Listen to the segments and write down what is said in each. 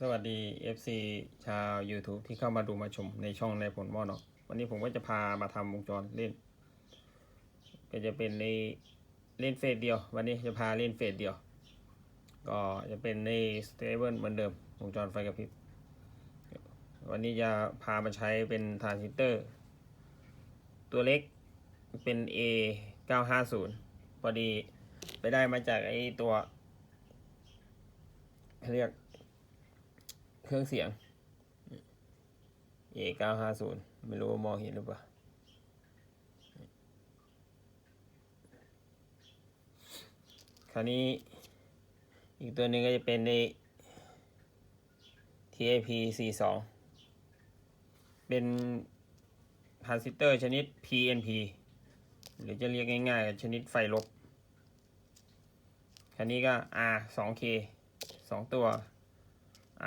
สวัสดี FC ชาว YouTube ที่เข้ามาดูมาชมในช่องในผลหม้อเนาะวันนี้ผมก็จะพามาทำวงจรเล่น ก็จะเป็นในเล่นเฟสเดียว วันนี้จะพาเล่นเฟสเดียว ก็จะเป็นในสเตเบิลเหมือนเดิมวงจรไฟกระพริบ วันนี้จะพามาใช้เป็นทรานซิสเตอร์ ตัวเล็กเป็น A 950พอดีไปได้มาจากไอ้ตัวเรียก เครื่องเสียง A 950 ไม่รู้ว่ามองเห็นหรือเปล่าคราวนี้อีกตัวหนึ่งก็จะเป็นใน TAP 42เป็นทรานซิสเตอร์ชนิด PNP หรือจะเรียกง่ายๆกับชนิดไฟลบคันนี้ก็ R 2K 2 ตัว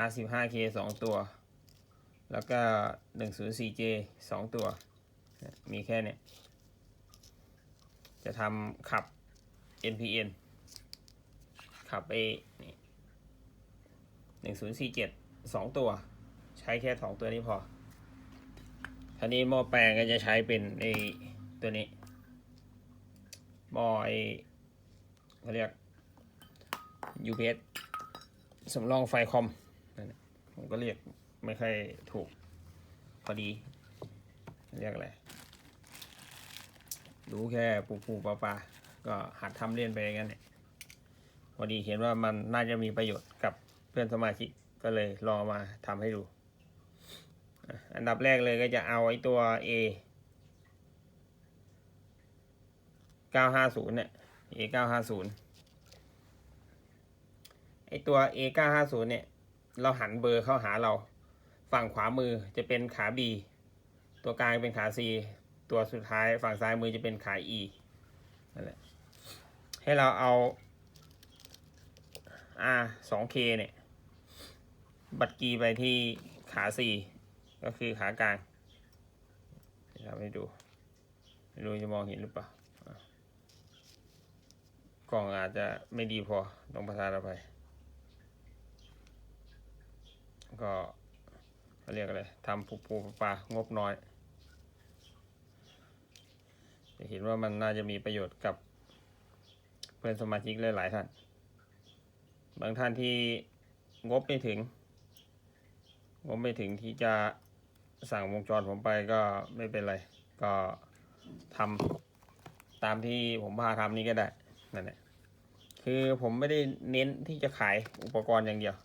R 15 K 2 ตัว แล้วก็ 104J 2 ตัว มีแค่เนี้ยจะทำขับ NPN ขับไอ้นี่1047 2 ตัว ใช้แค่ 2 ตัวนี้พอทีนี้หม้อแปลงก็จะใช้เป็นไอ้ตัวนี้หม้อไอ้เขาเรียก UPS สำรองไฟคอม ผมก็เรียกไม่ค่อยถูก พอดี เรียกอะไร รู้แค่ปูปูปลาปลาก็หัดทำเล่นไปอย่างนั้นแหละพอดีเห็นว่ามันน่าจะมีประโยชน์กับเพื่อนสมาชิกก็เลยลองมาทำให้ดู อันดับแรกเลยก็จะเอาไอ้ตัว A 950 เนี่ย A 950ไอตัว A 950เนี่ย เราหันเบอร์เข้าหาเรา ฝั่งขวามือจะเป็นขา B ตัวกลางเป็นขา C ตัวสุดท้ายฝั่งซ้ายมือจะเป็นขา E นั่นแหละให้เราเอา R 2K เนี่ย บัตรกีไปที่ขา C ก็คือขากลางทำให้ดูไม่รู้จะมองเห็นหรือเปล่ากล้องอาจจะไม่ดีพอต้องประทานอภัย ก็เรียกอะไรทำปูปูปลางบน้อยจะเห็นว่ามันน่าจะมีประโยชน์กับเพื่อนสมาชิกหลายๆท่าน บางท่านที่งบไม่ถึง งบไม่ถึงที่จะสั่งวงจรผมไปก็ไม่เป็นไร ก็ทำตามที่ผมพาทำนี้ก็ได้นั่นแหละคือผมไม่ได้เน้นที่จะขายอุปกรณ์อย่างเดียว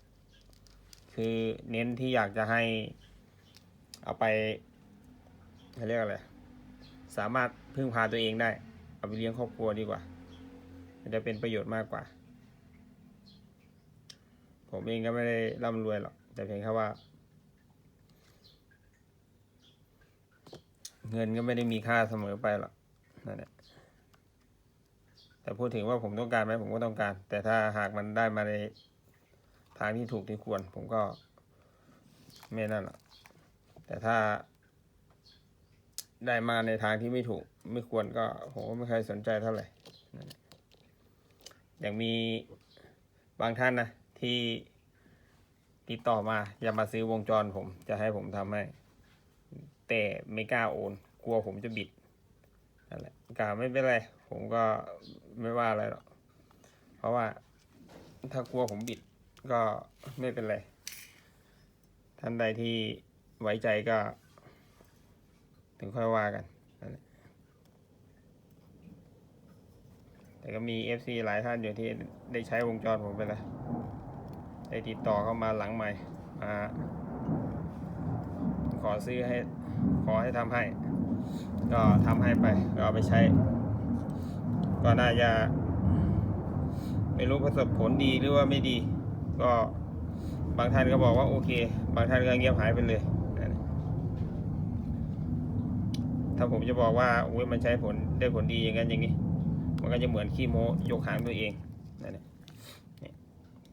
คือเน้นที่อยากจะให้ เอาไปเขาเรียกอะไร สามารถพึ่งพาตัวเองได้ เอาไปเลี้ยงครอบครัวดีกว่า มันจะเป็นประโยชน์มากกว่า ผมเองก็ไม่ได้ร่ำรวยหรอก แต่เพียงแค่ว่า เงินก็ไม่ได้มีค่าเสมอไปหรอกนั่นแหละแต่พูดถึงว่าผมต้องการไหมผมก็ต้องการ แต่ถ้าหากมันได้มาใน ทางที่ถูกที่ควร ผมก็ไม่นั่นหรอกแต่ถ้าได้มาในทางที่ไม่ถูก ไม่ควรก็ผมก็ไม่เคยสนใจเท่าไหร่อย่างมีบางท่านนะที่ติดต่อมาอยากมาซื้อวงจรผม จะให้ผมทำให้ แต่ไม่กล้าโอน กลัวผมจะบิดนั่นแหละกล้าไม่เป็นไร ผมก็ไม่ว่าอะไรหรอก เพราะว่าถ้ากลัวผมบิด ก็ไม่เป็นไร ท่านใดที่ไว้ใจก็ ถึงค่อยว่ากันแหละแต่ก็มี FC หลายท่านอยู่ที่ได้ใช้วงจรผมไปแล้วได้ติดต่อเข้ามาหลังใหม่มาขอซื้อให้ ขอให้ทำให้ ก็ทำให้ไป ก็เอาไปใช้ ก็น่าจะไม่รู้ประสบผลดีหรือว่าไม่ดี ก็บางท่านก็บอกว่าโอเค บางท่านก็เงียบหายไปเลยถ้าผมจะบอกว่าโอ้ยมันใช้ผลได้ผลดีอย่างนั้นอย่างนี้ มันก็จะเหมือนขี้โมยกหางตัวเองนั่นเนี่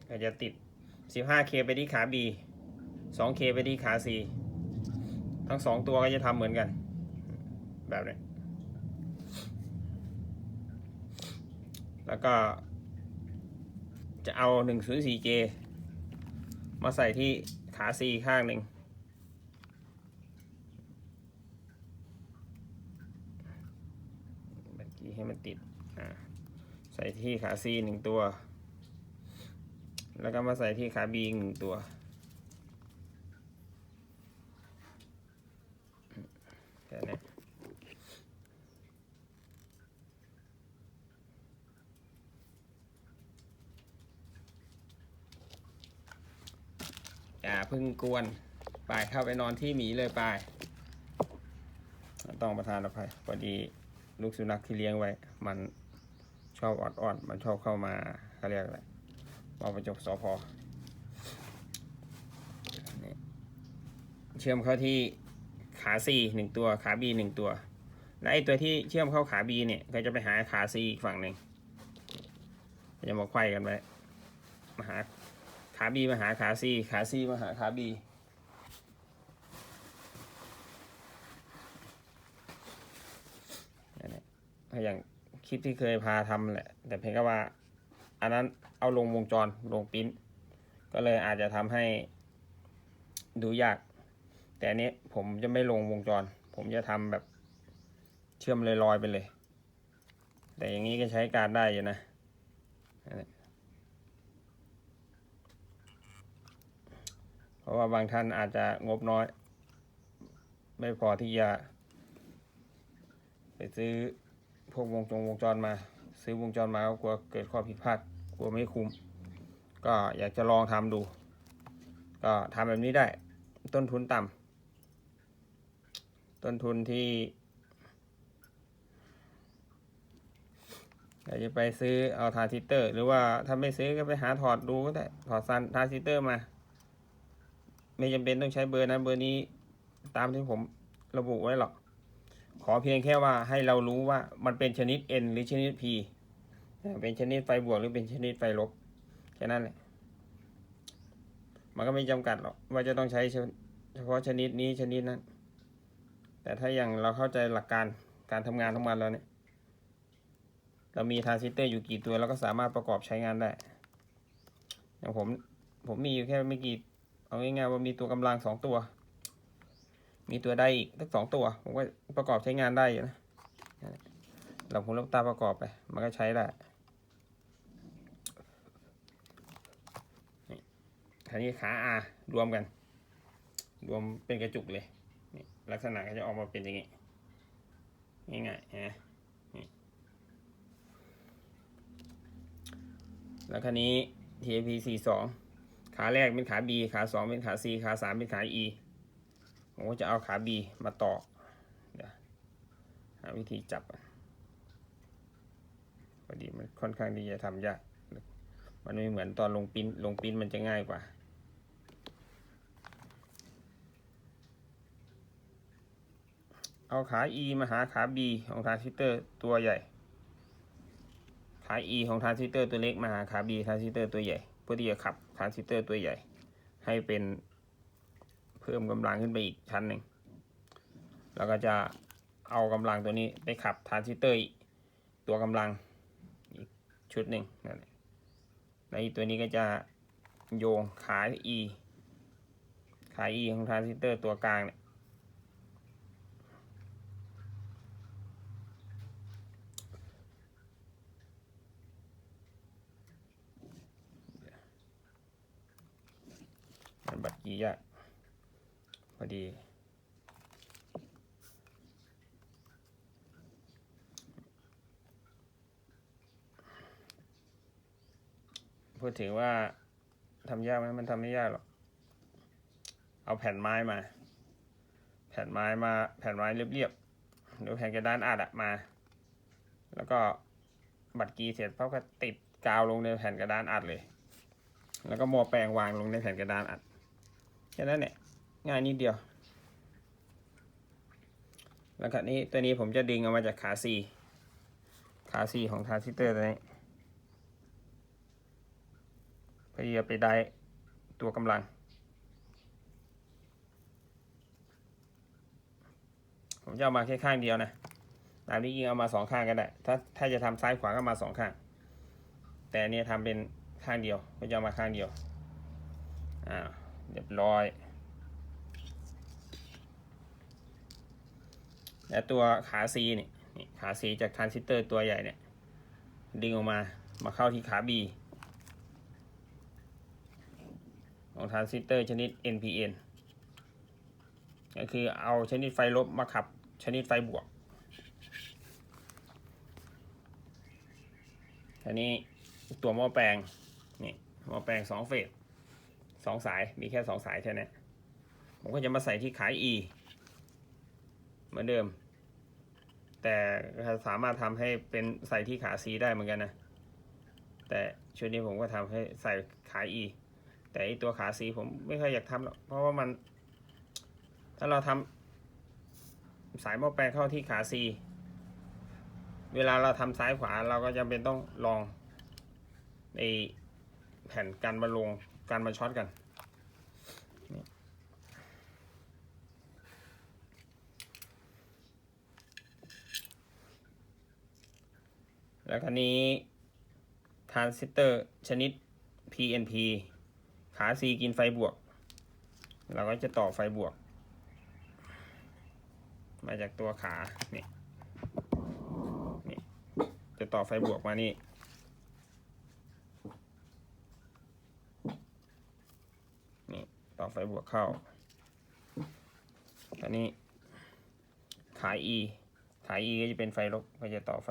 ก็จะติด 15K ไปที่ขา B 2K ไปที่ขา C ทั้งสองตัวก็จะทำเหมือนกัน แบบนี้แล้วก็ จะเอา 104J มาใส่ที่ขา C ข้างหนึ่งเมื่อกี้ให้มันติด ใส่ที่ขา C หนึ่งตัว แล้วก็มาใส่ที่ขา B หนึ่งตัว แค่นี้อย่าเพึ่งกวนไปเข้าไปนอนที่หมีเลยไปต้องประทานอภัยพอดีลูกสุนัขที่เลี้ยงไว้ มันชอบออดออนมันชอบเข้ามาเขาเรียกอะไรมาประจบสอพอเชื่อมเข้าที่ขาซีหนึ่งตัวขาบีหนึ่งตัว และไอตัวที่เชื่อมเข้าขาบีเนี่ย ก็จะไปหาขาซีอีกฝั่งหนึ่งจะมาไขว้กันไปมาหา ขาบีมาหาขาซีขาซีมาหาขาบีนั่อย่างคลิปที่เคยพาทำแหละ แต่เพียงแค่ว่า อันนั้นเอาลงวงจรลงปิ้น ก็เลยอาจจะทำให้ดูยาก แต่อันนี้ผมจะไม่ลงวงจร ผมจะทำแบบเชื่อมลอยๆไปเลย แต่อย่างนี้ก็ใช้การได้อยู่นะนั่นแหละเพ ราะว่าบางท่านอาจจะงบน้อย ไม่พอที่จะ ไปซื้อพวกวงจงวงจรมา ซื้อวงจรมาก็กลัวเกิดข้อผิดพลาดกลัวไม่คุ้ม ก็อยากจะลองทำดู ก็ทำแบบนี้ได้ ต้นทุนต่ำต้นทุนที่อยากจะไปซื้อเอาทราซิเตอร์ หรือว่าถ้าไม่ซื้อก็ไปหาถอดดูก็ได้ถอดซันทราซิเตอร์มา ไม่จำเป็นต้องใช้เบอร์นั้นเบอร์นี้ ตามที่ผมระบุไว้หรอก ขอเพียงแค่ว่าให้เรารู้ว่ามันเป็นชนิด N หรือชนิด P เป็นชนิดไฟบวกหรือเป็นชนิดไฟลบแค่นั้นแหละ มันก็ไม่จำกัดหรอกว่าจะต้องใช้เฉพาะชนิดนี้ชนิดนั้น แต่ถ้าอย่างเราเข้าใจหลักการการทำงานของมันแล้วเนี่ย เรามีทรานซิสเตอร์อยู่กี่ตัวเราก็สามารถประกอบใช้งานได้ อย่างผมผมมีอยู่แค่ไม่กี่ เอาง่ายๆว่ามีตัวกำลังสองตัว มีตัวได้อีกทั้งสองตัว ผมก็ประกอบใช้งานได้อยู่นะเราผมรับตาประกอบไป มันก็ใช้ได้ทีนี้ขา R รวมกัน รวมเป็นกระจุกเลยนี่ลักษณะก็จะออกมาเป็นอย่างนี้ ง่ายๆนะแล้วคันนี้ TAP 42 ขาแรกเป็นขา B ขาสองเป็นขา C ขาสามเป็นขา E ผมก็จะเอาขา B มาต่อเดี๋ยวหาวิธีจับพอดีมันค่อนข้างที่จะทำยากมันไม่เหมือนตอนลงปิ้นลงปิ้นมันจะง่ายกว่าเอาขา E มาหาขา B ของทรานซิสเตอร์ตัวใหญ่ ขา E ของทรานซิสเตอร์ตัวเล็กมาหาขา B ทรานซิสเตอร์ตัวใหญ่ เพื่อที่จะขับ ทรานซิสเตอร์ตัวใหญ่ ให้เป็นเพิ่มกำลังขึ้นไปอีกชั้นหนึ่งแล้วก็จะเอากำลังตัวนี้ไปขับทรานซิสเตอร์ตัวกำลังอีกชุดหนึ่งนั่นในตัวนี้ก็จะโยงขา E ขา E ของทรานซิสเตอร์ตัวกลางเนี่ย มันบัดกี้ยากพอดี พูดถึงว่าทำยากไหมมันทำไม่ยากหรอก เอาแผ่นไม้มา แผ่นไม้มา แผ่นไม้เรียบๆหรือแผ่นกระดานอัดอะมา แล้วก็บัดกีเสร็จเขาก็ติดกาวลงในแผ่นกระดานอัดเลย แล้วก็มอแปลงวางลงในแผ่นกระดานอัด ค่นั้นเนี่ยง่ายนิดเดียว แล้วก็นี้ตัวนี้ผมจะดึงออกมาจากขาซีขาซีของทรานซิสเตอร์ตัวนี้เพื่อจะไปได้ตัวกำลัง ผมจะเอามาแค่ข้างเดียวนะตามที่ยิงเอามาสองข้างก็ได้ ถ้าถ้าจะทำซ้ายขวาก็มาสองข้าง แต่อันนี้ทำเป็นข้างเดียวก็จะเอามาข้างเดียว อ่า เรียบร้อย และตัวขาซีนี่ขาซีจากทรานซิสเตอร์ตัวใหญ่เนี่ย ดึงออกมามาเข้าที่ขา B ของทรานซิสเตอร์ชนิด NPN ก็คือเอาชนิดไฟลบมาขับชนิดไฟบวกอันนี้ตัวหม้อแปลงนี่หม้อแปลงสองเฟส สองสายมีแค่สองสายแค่นั้นผมก็จะมาใส่ที่ขาย E เหมือนเดิม แต่สามารถทำให้เป็นใส่ที่ขา C ได้เหมือนกันนะ แต่ชุดนี้ผมก็ทำให้ใส่ขา E แต่ตัวขา C ผมไม่ค่อยอยากทำหรอกเพราะว่ามัน ถ้าเราทำสายหม้อแปลงเข้าที่ขา C เวลาเราทำซ้ายขวาเราก็จำเป็นต้องลองไอแผ่นกันมาลง กันมาช็อตกันนี่แล้วคันนี้ทรานซิสเตอร์ชนิด PNP ขา C กินไฟบวก เราก็จะต่อไฟบวก มาจากตัวขา นี่ นี่ จะต่อไฟบวกมานี่ นี่ ต่อ ไฟบวกเข้าอันนี้ ขา E ขา E ก็จะเป็นไฟลบก็จะต่อไฟ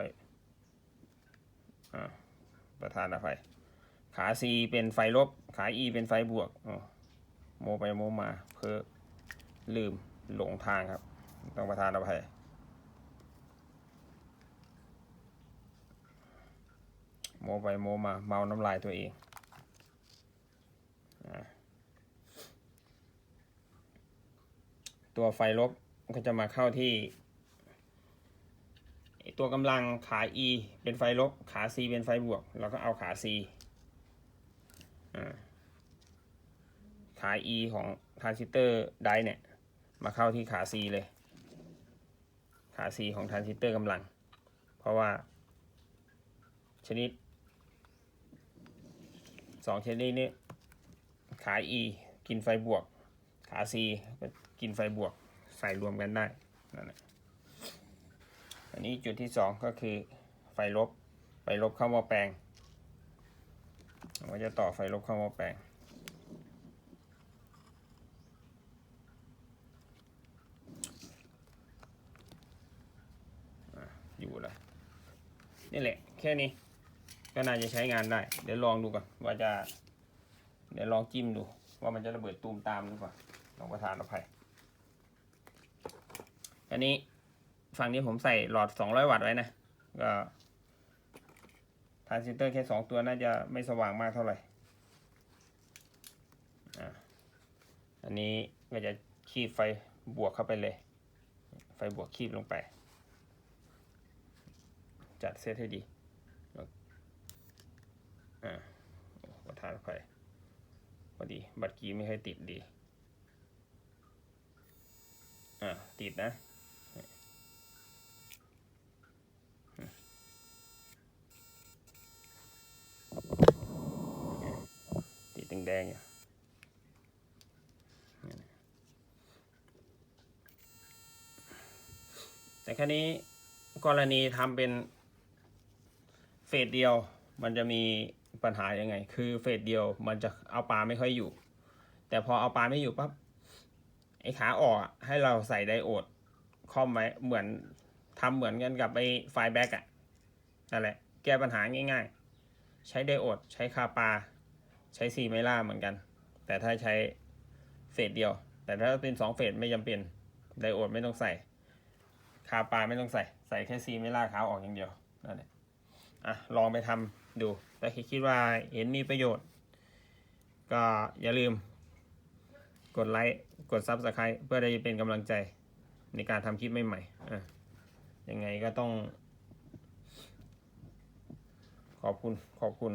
อประธานอภัยขา C เป็นไฟลบ ขา E เป็นไฟบวกโมไปโมมาเพื่อลืมหลงทางครับ ต้องประธานอภัยโมไปโมมาเมาน้ำลายตัวเองอ่า ตัวไฟลบก็จะมาเข้าที่ตัวกำลังขา E เป็นไฟลบ ขา C เป็นไฟบวก เราก็เอาขา C อ่าขา E ของทรานซิสเตอร์ไดเนี่ย มาเข้าที่ขา C เลย ขา C ของทรานซิสเตอร์กำลัง เพราะว่า ชนิดสองชนิดนี้ ขา E กินไฟบวก ขา C ก็กินไฟบวกใส่รวมกันได้นั่นแหละอันนี้จุดที่สองก็คือไฟลบ ไฟลบเข้าหม้อแปลงเราก็จะต่อไฟลบเข้าหม้อแปลง อยู่ล้วนี่แหละ แค่นี้ ก็น่าจะใช้งานได้ เดี๋ยวลองดูก่อนว่าจะ เดี๋ยวลองจิ้มดู ว่ามันจะระเบิดตูมตามหรือเปล่า ลองประทานอภัยอันนี้ฝั่งนี้ผมใส่หลอด 200 วัตต์ไว้นะ ก็ทรานซิสเตอร์แค่ 2 ตัวน่าจะไม่สว่างมากเท่าไหร่ อันนี้ก็จะคีบไฟบวกเข้าไปเลย ไฟบวกคีบลงไป จัดเซตให้ดีอ่าประทานไปพอดี บัตรกีไม่เคยติดดี อ่าติดนะติดแดงๆอยู่แต่แค่นี้กรณีทำเป็นเฟสเดียวมันจะมีปัญหายังไง คือเฟสเดียวมันจะเอาปลาไม่ค่อยอยู่ แต่พอเอาปลาไม่อยู่ปั๊บ อ้ขาออกให้เราใส่ไดโอดคอมไว้เหมือนทำเหมือนกันกับไอ้ไฟแบ็กอะนั่นแหละแก้ปัญหาง่าย ๆ ใช้ไดโอดใช้คาปา ใช้ซีไมล่าเหมือนกัน แต่ถ้าใช้เฟสเดียว แต่ถ้าเป็นสองเฟสไม่จำเป็นไดโอดไม่ต้องใส่คาปาไม่ต้องใส่ใส่แค่ซีไมล่าขาออกอย่างเดียวนั่นแหละอะลองไปทำดูแต่คิดว่าเห็นมีประโยชน์ ก็อย่าลืมกดไลค์ กดซับสไคร b ์เพื่อได้เป็นกำลังใจในการทำคลิปใหม่ๆอะยังไงก็ต้อง ขอบคุณขอบคุณ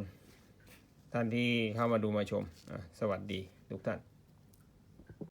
ท่านที่เข้ามาดูมาชม สวัสดีทุกท่าน